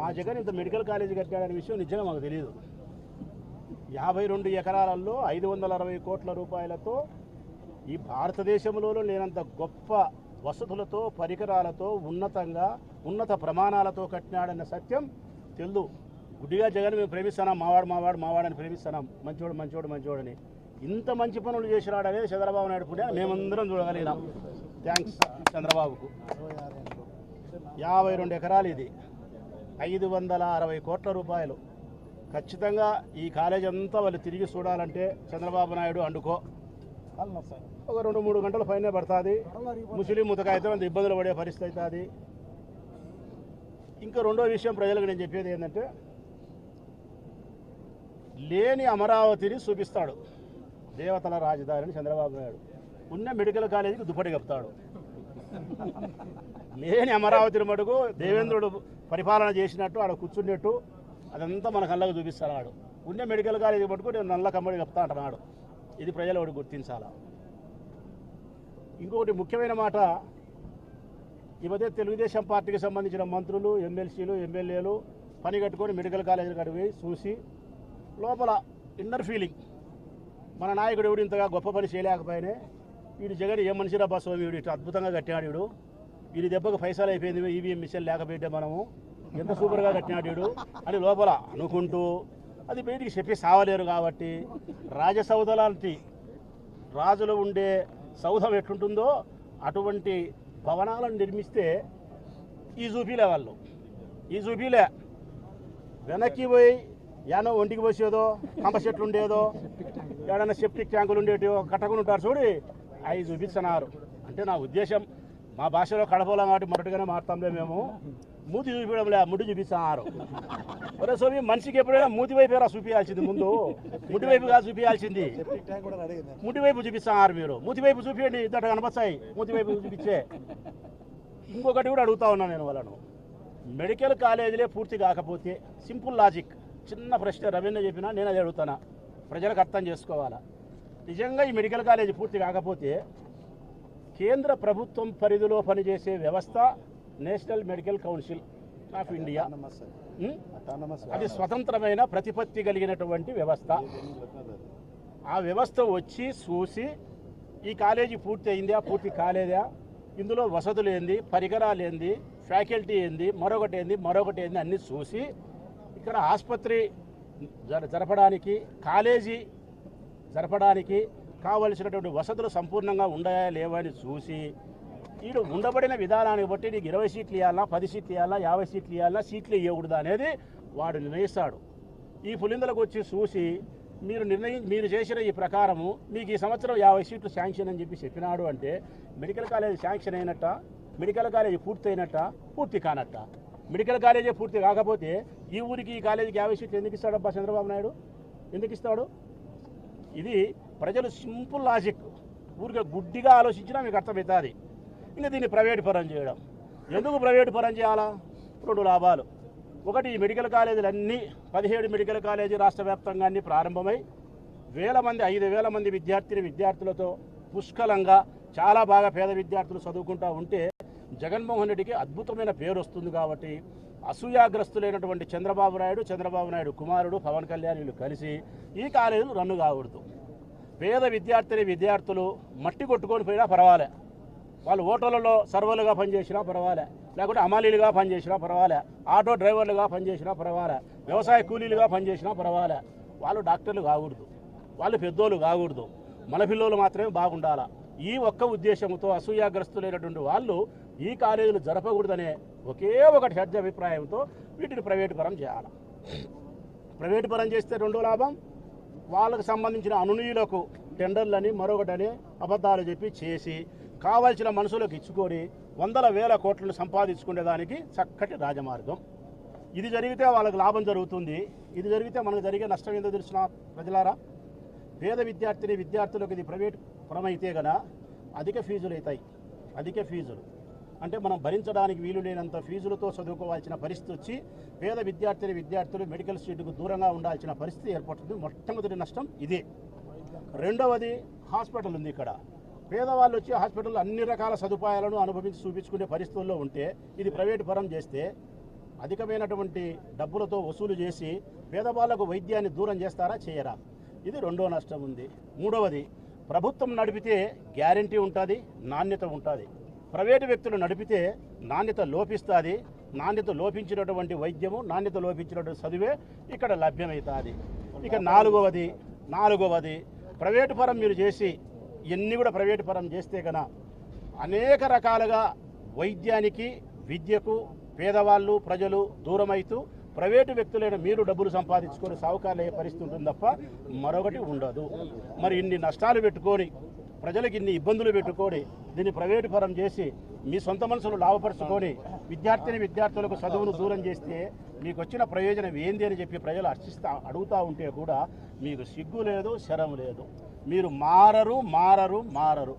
మా జగన్ ఇంత medical college కట్టాడనే విషయం నిజంగా మాకు తెలియదు యాభై రెండు ఎకరాలలో ఐదు వందల అరవై కోట్ల రూపాయలతో ఈ భారతదేశంలో లేనంత గొప్ప వసతులతో పరికరాలతో ఉన్నతంగా ఉన్నత ప్రమాణాలతో కట్టినాడన్న సత్యం తెలుదు. గుడ్డిగా జగన్ మేము ప్రేమిస్తున్నాం మావాడు మావాడు మావాడని ప్రేమిస్తున్నాం. మంచోడు మంచోడు మంచోడని ఇంత మంచి పనులు చేసినాడనే చంద్రబాబు నాయుడు పుణ్యాన్ని మేమందరం చూడగలిగినాం. థ్యాంక్స్ చంద్రబాబుకు. యాభై రెండు ఎకరాలు ఇది. ఐదు వందల అరవై కోట్ల రూపాయలు. ఖచ్చితంగా ఈ కాలేజ్ అంతా వాళ్ళు తిరిగి చూడాలంటే చంద్రబాబు నాయుడు అండుకో. ఒక రెండు మూడు గంటల పైనే పడుతుంది. ముస్లిం అయితే అంత ఇబ్బందులు పడే పరిస్థితి అవుతుంది ఇంకా రెండో విషయం ప్రజలకు నేను చెప్పేది ఏంటంటే లేని అమరావతిని చూపిస్తాడు దేవతల రాజధానిని చంద్రబాబు నాయుడు. ఉన్న మెడికల్ కాలేజీకి దుప్పటి కప్తాడు లేని అమరావతిని మటుకు దేవేంద్రుడు పరిపాలన చేసినట్టు ఆడ కూర్చున్నట్టు అదంతా మన కళ్ళకు చూపిస్తాడు ఆడు. ఉండే మెడికల్ కాలేజీ మటుకు నేను నల్ల కమ్మడి చెప్తా అంటున్నాడు ఇది ప్రజలు ఒకటి గుర్తించాలా? ఇంకొకటి ముఖ్యమైన మాట ఈ తెలుగుదేశం పార్టీకి సంబంధించిన మంత్రులు ఎమ్మెల్సీలు ఎమ్మెల్యేలు పని కట్టుకొని మెడికల్ కాలేజీలు కడిగి చూసి లోపల ఇన్నర్ ఫీలింగ్ మన నాయకుడు ఎవడు ఇంతగా గొప్ప పని చేయలేకపోయినే వీడు జగన్ ఏ మనిషిరా బస్సు వీడు అద్భుతంగా కట్టాడు వీడు. వీడి దెబ్బకు పైసలు అయిపోయింది ఈవీఎం మిషన్ లేకపోయితే మనము ఎంత సూపర్గా కట్టినాడు అని లోపల అనుకుంటూ అది బయటికి చెప్పి సావలేరు కాబట్టి రాజసౌధ లాంటి రాజులు ఉండే సౌధం ఎట్లుంటుందో అటువంటి భవనాలను నిర్మిస్తే ఈ చూపిలే వాళ్ళు. ఈ చూపిలే వెనక్కి పోయి యానో ఒంటికి పోసేదో కంప చెట్లు ఉండేదో ఏడన్నా సెప్టిక్ ట్యాంకులు ఉండేటివో కట్టకుండా ఉంటారు చూడి. అవి చూపిస్తున్నారు. అంటే నా ఉద్దేశం మా భాషలో కడపలం కాబట్టి మొదటిగానే మాట్లాడలే మేము. మూతి చూపించడంలే ముడ్డు చూపిస్తున్నారు. ఒరే స్వామి మనిషికి ఎప్పుడైనా మూతి వైపు చూపించాల్సింది ముందు? ముడ్డి కాదు చూపించాల్సింది? ముడి వైపు చూపిస్తున్నారు మీరు. మూతి వైపు చూపించండి ఇద్దరు కనపస్తాయి మూతి వైపు చూపించే. ఇంకొకటి కూడా అడుగుతా ఉన్నాను నేను వాళ్ళను. మెడికల్ కాలేజీలే పూర్తి కాకపోతే సింపుల్ లాజిక్. చిన్న ప్రశ్న రవీంద్ర చెప్పినా నేను అది అడుగుతానా. ప్రజలకు అర్థం చేసుకోవాలా? నిజంగా ఈ మెడికల్ కాలేజీ పూర్తి కాకపోతే కేంద్ర ప్రభుత్వం పరిధిలో పనిచేసే వ్యవస్థ national medical council of India? అది స్వతంత్రమైన ప్రతిపత్తి కలిగినటువంటి వ్యవస్థ. ఆ వ్యవస్థ వచ్చి చూసి ఈ కాలేజీ పూర్తి అయిందా పూర్తి కాలేదా? ఇందులో వసతులు ఏంది పరికరాలు ఏంది ఫ్యాకల్టీ ఏంది మరొకటి ఏంది మరొకటి ఏంది అన్నీ చూసి ఇక్కడ ఆసుపత్రి జర జరపడానికి కాలేజీ జరపడానికి కావలసినటువంటి వసతులు సంపూర్ణంగా ఉన్నాయా లేవా అని చూసి వీడు ఉండబడిన విధానాన్ని బట్టి నీకు ఇరవై సీట్లు ఇవ్వాలా పది సీట్లు ఇవ్వాలా యాభై సీట్లు ఇవ్వాలా సీట్లు ఇవ్వకూడదు అనేది వాడు నిర్ణయిస్తాడు. ఈ పులిందలకు వచ్చి చూసి మీరు నిర్ణయి మీరు చేసిన ఈ ప్రకారము మీకు ఈ సంవత్సరం యాభై సీట్లు శాంక్షన్ అని చెప్పి చెప్పినాడు అంటే మెడికల్ కాలేజ్ శాంక్షన్ అయినట్ట మెడికల్ కాలేజ్ పూర్తయినట్ట పూర్తి కానట్ట. మెడికల్ కాలేజే పూర్తి కాకపోతే ఈ ఊరికి ఈ కాలేజీకి యాభై సీట్లు ఎందుకు ఇస్తాడబ్బా చంద్రబాబు నాయుడు? ఎందుకు ఇస్తాడు? ఇది ప్రజలు సింపుల్ లాజిక్. ఊరికే గుడ్డిగా ఆలోచించినా మీకు అర్థమవుతుంది. ఇంకా దీన్ని ప్రైవేట్ పరం చేయడం. ఎందుకు ప్రైవేట్ పరం చేయాలా? రెండు లాభాలు. ఒకటి ఈ మెడికల్ కాలేజీలు అన్నీ పదిహేడు మెడికల్ కాలేజీ రాష్ట్ర వ్యాప్తంగా అన్ని ప్రారంభమై వేల మంది ఐదు వేల మంది విద్యార్థిని విద్యార్థులతో పుష్కలంగా చాలా బాగా పేద విద్యార్థులు చదువుకుంటూ ఉంటే జగన్మోహన్ రెడ్డికి అద్భుతమైన పేరు వస్తుంది కాబట్టి అసూయాగ్రస్తులైనటువంటి చంద్రబాబు నాయుడు చంద్రబాబు నాయుడు కుమారుడు పవన్ కళ్యాణ్ వీళ్ళు కలిసి ఈ కాలేజీలు రన్ను కాకూడదు. పేద విద్యార్థిని విద్యార్థులు మట్టి కొట్టుకొని పోయినా పర్వాలే. వాళ్ళు ఓటర్లలో సర్వర్లుగా పనిచేసినా పర్వాలే. లేకుంటే అమాలీలుగా పనిచేసినా పర్వాలే. ఆటో డ్రైవర్లుగా పనిచేసినా పర్వాలే. వ్యవసాయ కూలీలుగా పనిచేసినా పర్వాలే. వాళ్ళు డాక్టర్లు కాకూడదు. వాళ్ళు పెద్దోళ్ళు కాకూడదు. మన పిల్లలు మాత్రమే బాగుండాలా. ఈ ఒక్క ఉద్దేశంతో అసూయాగ్రస్తులైనటువంటి వాళ్ళు ఈ కాలేజీలు జరపకూడదనే ఒకే ఒకటి హెడ్జ్ అభిప్రాయంతో వీటిని ప్రైవేటు పరం చేయాలి. ప్రైవేటు పరం చేస్తే రెండో లాభం. వాళ్ళకు సంబంధించిన అనునీయులకు టెండర్లని మరొకటని అబద్ధాలు చెప్పి చేసి కావాల్సిన మనుషులకు ఇచ్చుకొని వందల వేల కోట్లను సంపాదించుకునేదానికి చక్కటి రాజమార్గం. ఇది జరిగితే వాళ్ళకి లాభం జరుగుతుంది. ఇది జరిగితే మనకు జరిగే నష్టం ఏందో తెలిసిన ప్రజలారా? పేద విద్యార్థిని విద్యార్థులకు ఇది ప్రైవేట్ పరమైతే గన అధిక ఫీజులు అవుతాయి అధిక ఫీజులు. అంటే మనం భరించడానికి వీలు లేనంత ఫీజులతో చదువుకోవాల్సిన పరిస్థితి వచ్చి పేద విద్యార్థిని విద్యార్థులు మెడికల్ సీటుకు దూరంగా ఉండాల్సిన పరిస్థితి ఏర్పడుతుంది. మొట్టమొదటి నష్టం ఇదే. రెండవది హాస్పిటల్ ఉంది ఇక్కడ. పేదవాళ్ళు వచ్చి హాస్పిటల్లో అన్ని రకాల సదుపాయాలను అనుభవించి చూపించుకునే పరిస్థితుల్లో ఉంటే ఇది ప్రైవేటు పరం చేస్తే అధికమైనటువంటి డబ్బులతో వసూలు చేసి పేదవాళ్ళకు వైద్యాన్ని దూరం చేస్తారా చేయరా? ఇది రెండో నష్టం ఉంది. మూడవది ప్రభుత్వం నడిపితే గ్యారంటీ ఉంటుంది నాణ్యత ఉంటుంది. ప్రైవేటు వ్యక్తులు నడిపితే నాణ్యత లోపిస్తుంది. నాణ్యత లోపించినటువంటి వైద్యము నాణ్యత లోపించినటువంటి చదువే ఇక్కడ లభ్యమవుతుంది ఇక నాలుగవది నాలుగవది ప్రైవేటు పరం మీరు చేసి ఇవన్నీ కూడా ప్రైవేటు పరం చేస్తే కన అనేక రకాలుగా వైద్యానికి విద్యకు పేదవాళ్ళు ప్రజలు దూరమైతూ ప్రైవేటు వ్యక్తులైన మీరు డబ్బులు సంపాదించుకొని సావుకారులు అయ్యే పరిస్థితి ఉంటుంది తప్ప మరొకటి ఉండదు. మరి ఇన్ని నష్టాలు పెట్టుకొని ప్రజలకు ఇన్ని ఇబ్బందులు పెట్టుకొని దీన్ని ప్రైవేటు పరం చేసి మీ సొంత మనసులు లాభపరుచుకొని విద్యార్థిని విద్యార్థులకు చదువును దూరం చేస్తే మీకు వచ్చిన ప్రయోజనం ఏంది అని చెప్పి ప్రజలు హర్షిస్తా అడుగుతూ ఉంటే కూడా మీకు సిగ్గు లేదు శరం లేదు. మీరు మారరు మారరు మారరు.